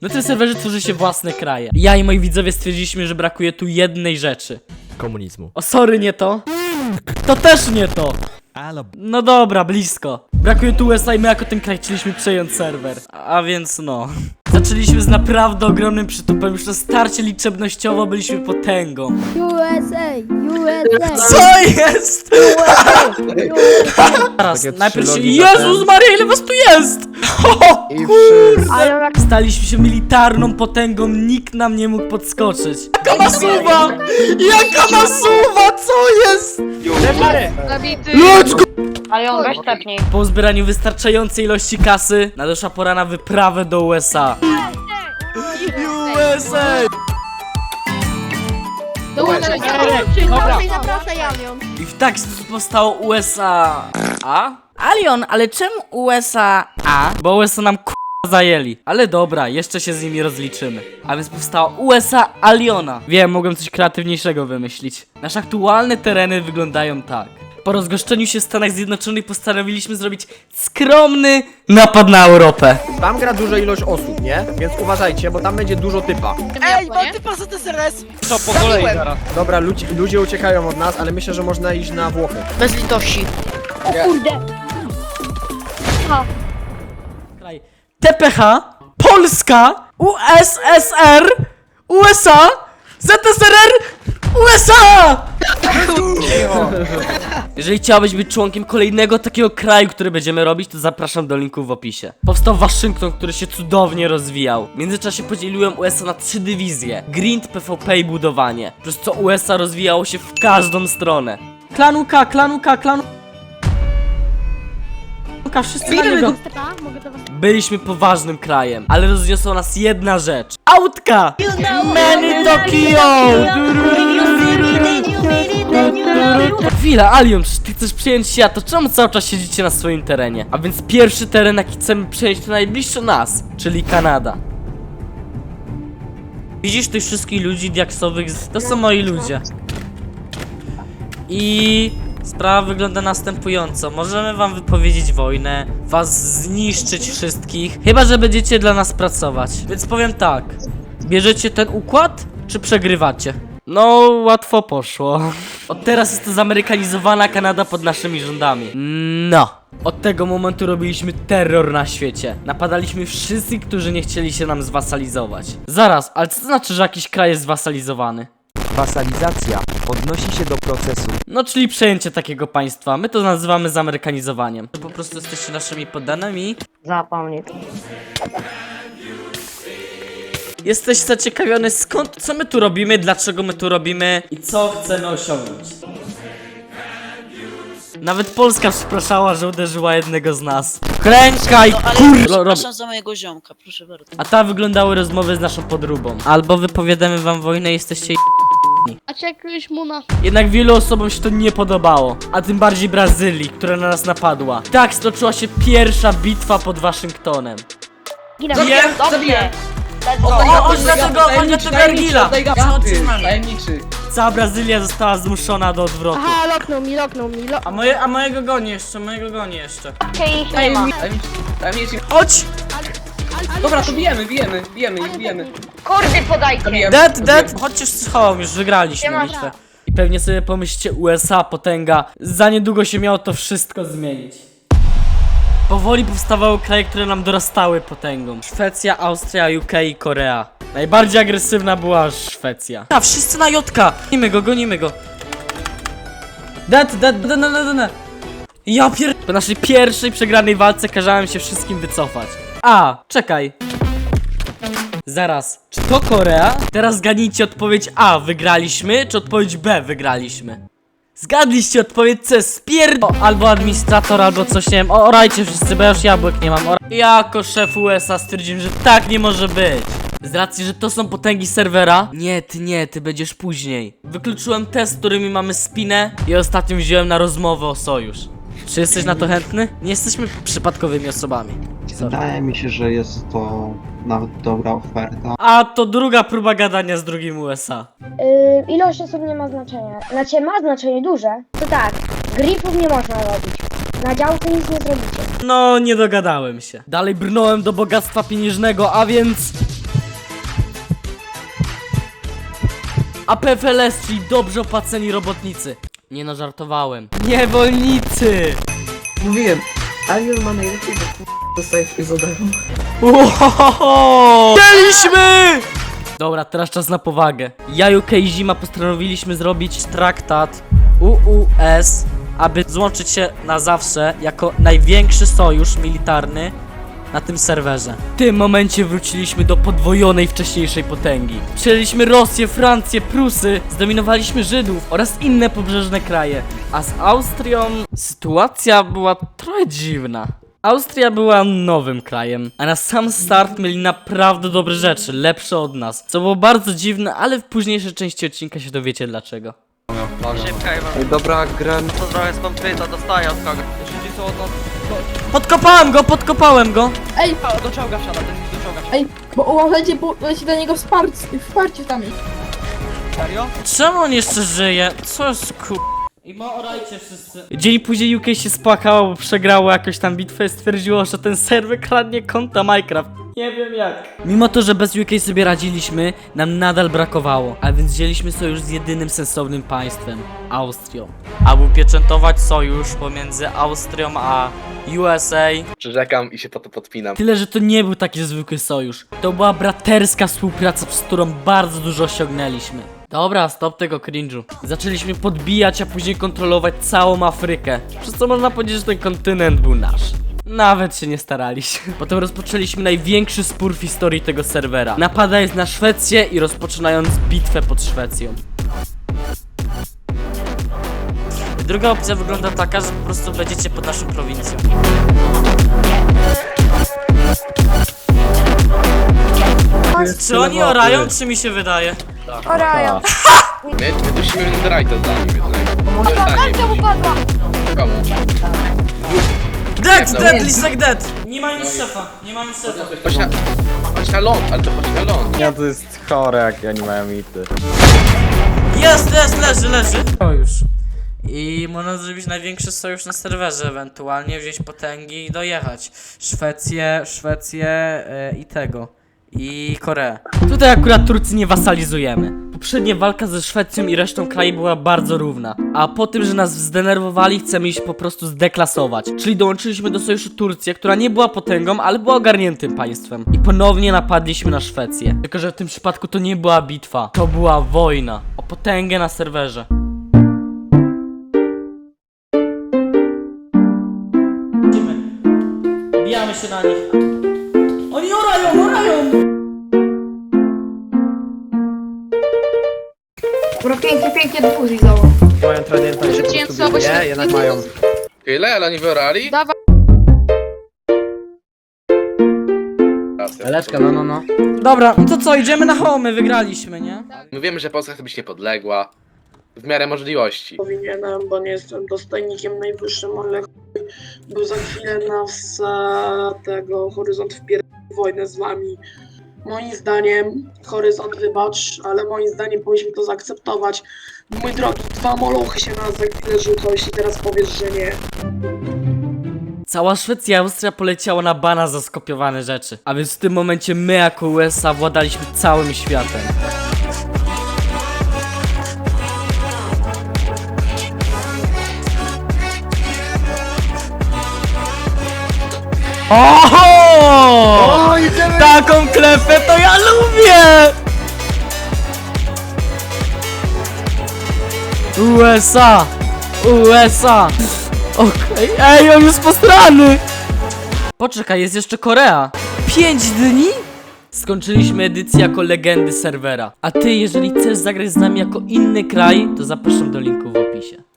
Na tym serwerze tworzy się własne kraje. Ja i moi widzowie stwierdziliśmy, że brakuje tu jednej rzeczy. Komunizmu. O, sorry, nie to. To też nie to. No dobra, blisko. Brakuje tu USA i my jako ten kraj chcieliśmy przejąć serwer. A więc no. Zaczęliśmy z naprawdę ogromnym przytupem. Już na starcie liczebnościowo byliśmy potęgą. USA, USA. Co jest? Teraz, Takie najpierw się... Jezus Maria, ile was tu jest? O, I wszyscy. Ale jak Staliśmy się militarną potęgą, nikt nam nie mógł podskoczyć. Jaka masuwa! Jaka masuwa, co jest? Zabity. Let's go! Ale on weź tepnij. Po zbieraniu wystarczającej ilości kasy, nadeszła pora na wyprawę do USA. USA! dołączaj, Dobra. zapraszaj Alion. I w tak powstało USA. A? Alion, ale czemu USA A? Bo USA nam k zajęli. Ale dobra, jeszcze się z nimi rozliczymy. A więc powstała USA Aliona. Wiem, mogłem coś kreatywniejszego wymyślić. Nasze aktualne tereny wyglądają tak. Po rozgoszczeniu się w Stanach Zjednoczonych postanowiliśmy zrobić skromny napad na Europę. Tam gra duża ilość osób, nie? Więc uważajcie, bo tam będzie dużo typa. Ej, mam typa za TSRS! To po kolei zaraz. Dobra, ludzie, ludzie uciekają od nas, ale myślę, że można iść na Włochy. Bez litości. Kurde. Kraj TPH, Polska, USSR, USA, ZSRR, USA! Jeżeli chciałbyś być członkiem kolejnego takiego kraju, który będziemy robić, to zapraszam do linku w opisie. Powstał Waszyngton, który się cudownie rozwijał. W międzyczasie podzieliłem USA na trzy dywizje. Grind, PvP i budowanie. Przez co USA rozwijało się w każdą stronę. Klanuka, klanuka, klanuka. Wszyscy na niego. Byliśmy poważnym krajem, ale rozniosła nas jedna rzecz. Autka! Many Tokio! Chwila, Alion, przecież ty chcesz przyjąć świat, to czemu cały czas siedzicie na swoim terenie? A więc pierwszy teren, jaki chcemy przejąć, to najbliższy nas, czyli Kanada. Widzisz tych wszystkich ludzi diaksowych? To są moi ludzie. I sprawa wygląda następująco. Możemy wam wypowiedzieć wojnę, was zniszczyć wszystkich, chyba że będziecie dla nas pracować. Więc powiem tak. Bierzecie ten układ, czy przegrywacie? No, łatwo poszło. Od teraz jest to zamerykanizowana Kanada pod naszymi rządami. No. Od tego momentu robiliśmy terror na świecie. Napadaliśmy wszystkich, którzy nie chcieli się nam zwasalizować. Zaraz, ale co to znaczy, że jakiś kraj jest zwasalizowany? Wasalizacja odnosi się do procesu No, czyli przejęcie takiego państwa. My to nazywamy zamerykanizowaniem. Po prostu jesteście naszymi poddanymi. Zapomnij. Jesteś zaciekawiony skąd, co my tu robimy, dlaczego my tu robimy i co chcemy osiągnąć. Nawet Polska przepraszała, że uderzyła jednego z nas. Klękaj, No, ale kur... Rob... przepraszam za mojego ziomka, proszę bardzo. A ta wyglądały rozmowy z naszą podróbą. Albo wypowiadamy wam wojnę i jesteście A czy jakiegoś muna? Jednak wielu osobom się to nie podobało, a tym bardziej Brazylii, która na nas napadła. Tak stoczyła się pierwsza bitwa pod Waszyngtonem. Dobrze, dobrze. O, o, chodź na tego, chodź na tego Ergila! Tajemniczy. Cała Brazylia została zmuszona do odwrotu. Aha, loknął mi, loknął mi, lo... A, moje, a mojego goni jeszcze, mojego goni jeszcze. Okej, ich nie ma. Tajemniczy. Tajemniczy. Chodź! Dobra, to bijemy, bijemy, bijemy, ich bijemy. Kurdy podajcie. Dead, dead! Chodźcie z schowam, już wygraliśmy ma bitwę. I pewnie sobie pomyślcie, USA, potęga. Za niedługo się miało to wszystko zmienić. Powoli powstawały kraje, które nam dorastały potęgą. Szwecja, Austria, UK i Korea. Najbardziej agresywna była Szwecja. A, wszyscy na Jotka! Gonimy go, gonimy go. Dead, dead, dead, dead, dead. Ja pier... Po naszej pierwszej przegranej walce kazałem się wszystkim wycofać. A, czekaj. Zaraz, czy to Korea? Teraz zgadnijcie odpowiedź A, wygraliśmy, czy odpowiedź B, wygraliśmy? Zgadliście odpowiedź C, spier... O, albo administrator, albo coś, nie wiem, o, orajcie wszyscy, bo ja już jabłek nie mam. Ora... Jako szef USA stwierdziłem, że tak nie może być. Z racji, że to są potęgi serwera? Nie, ty nie, ty będziesz później. Wykluczyłem te, z którymi mamy spinę i ostatnio wziąłem na rozmowę o sojusz. Czy jesteś na to chętny? Nie jesteśmy przypadkowymi osobami. Wydaje mi się, że jest to nawet dobra oferta. A to druga próba gadania z drugim USA. Yy, ilość osób nie ma znaczenia. Znaczy ma znaczenie duże, to tak, gripów nie można robić. Na działkę nic nie zrobicie. No, nie dogadałem się. Dalej brnąłem do bogactwa pieniężnego, a więc... A PFLS, czyli dobrze opłaceni robotnicy. Nie no, żartowałem. Niewolnicy! Mówiłem, Ariel ma najlepiej do darmo. Ohohoho! Chcieliśmy! Dobra, teraz czas na powagę. Ja, UK i Zima postanowiliśmy zrobić traktat UUS, aby złączyć się na zawsze jako największy sojusz militarny na tym serwerze. W tym momencie wróciliśmy do podwojonej wcześniejszej potęgi. Przejęliśmy Rosję, Francję, Prusy, zdominowaliśmy Żydów oraz inne pobrzeżne kraje. A z Austrią sytuacja była trochę dziwna. Austria była nowym krajem, a na sam start mieli naprawdę dobre rzeczy, lepsze od nas. Co było bardzo dziwne, ale w późniejszej części odcinka się dowiecie dlaczego. Dobra, Gren. Podkopałem go, podkopałem go! Ej, bo uważajcie, bo leci do niego wsparcie, wsparcie tam jest. Czemu on jeszcze żyje? Co jest ku... I ma orajcie wszyscy. Dzień później UK się spłakało, bo przegrało jakoś tam bitwę i stwierdziło, że ten serwer kradnie konta Minecraft. Nie wiem jak. Mimo to, że bez UK sobie radziliśmy, nam nadal brakowało, a więc wzięliśmy sojusz z jedynym sensownym państwem Austrią. Aby upieczętować sojusz pomiędzy Austrią a USA, Przyrzekam i się po to podpinam. Tyle, że to nie był taki zwykły sojusz. To była braterska współpraca, przez którą bardzo dużo osiągnęliśmy. Dobra, stop tego cringe'u. Zaczęliśmy podbijać, a później kontrolować całą Afrykę. Przez co można powiedzieć, że ten kontynent był nasz. Nawet się nie staraliśmy. Potem rozpoczęliśmy największy spór w historii tego serwera. Napadając na Szwecję i rozpoczynając bitwę pod Szwecją. Druga opcja wygląda taka, że po prostu będziecie pod naszą prowincją. Czy oni orają, czy mi się wydaje? Orają. My, my dusimy Netherite'a z nami jednego. Karta upadła. Komu? Dead, Nie, dead, no. Lisek dead! Nie ma nic szefa, nie ma nic szefa. Chodź na, chodź na ląd, ale to chodź na ląd. Ja to jest chore, jak oni mają mity. Jest, jest, leży, leży. Sojusz. I można zrobić największy sojusz na serwerze, ewentualnie wziąć potęgi i dojechać. Szwecję, Szwecję e, i tego. I Koreę. Tutaj akurat Turcji nie wasalizujemy. Poprzednia walka ze Szwecją i resztą kraju była bardzo równa. A po tym, że nas zdenerwowali, chcemy ich po prostu zdeklasować. Czyli dołączyliśmy do sojuszu Turcję, która nie była potęgą, ale była ogarniętym państwem. I ponownie napadliśmy na Szwecję. Tylko, że w tym przypadku to nie była bitwa. To była wojna. O potęgę na serwerze. Bijamy się na nich. Pięknie, do fuzji zało. Mają tradienta i się po Rzuciłem prostu słabo się- jednak mają. Ile? Ale oni wyorali? Dawaj. Eleczka, no, no, no. Dobra, no to co, idziemy na home, wygraliśmy, nie? My wiemy, że Polska chce być niepodległa. W miarę możliwości. Powinienem, bo nie jestem dostojnikiem najwyższym, ale chuj, był za chwilę na wsa tego horyzont wpier... wojnę z wami. Moim zdaniem, horyzont wybacz, ale moim zdaniem powinniśmy to zaakceptować. Mój drogi, dwa molochy się nas za chwilę rzucą, jeśli teraz powiesz, że nie. Cała Szwecja i Austria poleciała na bana za skopiowane rzeczy. A więc w tym momencie my jako USA władaliśmy całym światem. Oho! Taką klepę to ja lubię! USA! USA! Okej, ej, on jest postrany! Poczekaj, jest jeszcze Korea. 5 dni? Skończyliśmy edycję jako legendy serwera. A ty, jeżeli chcesz zagrać z nami jako inny kraj, to zapraszam do linku w opisie.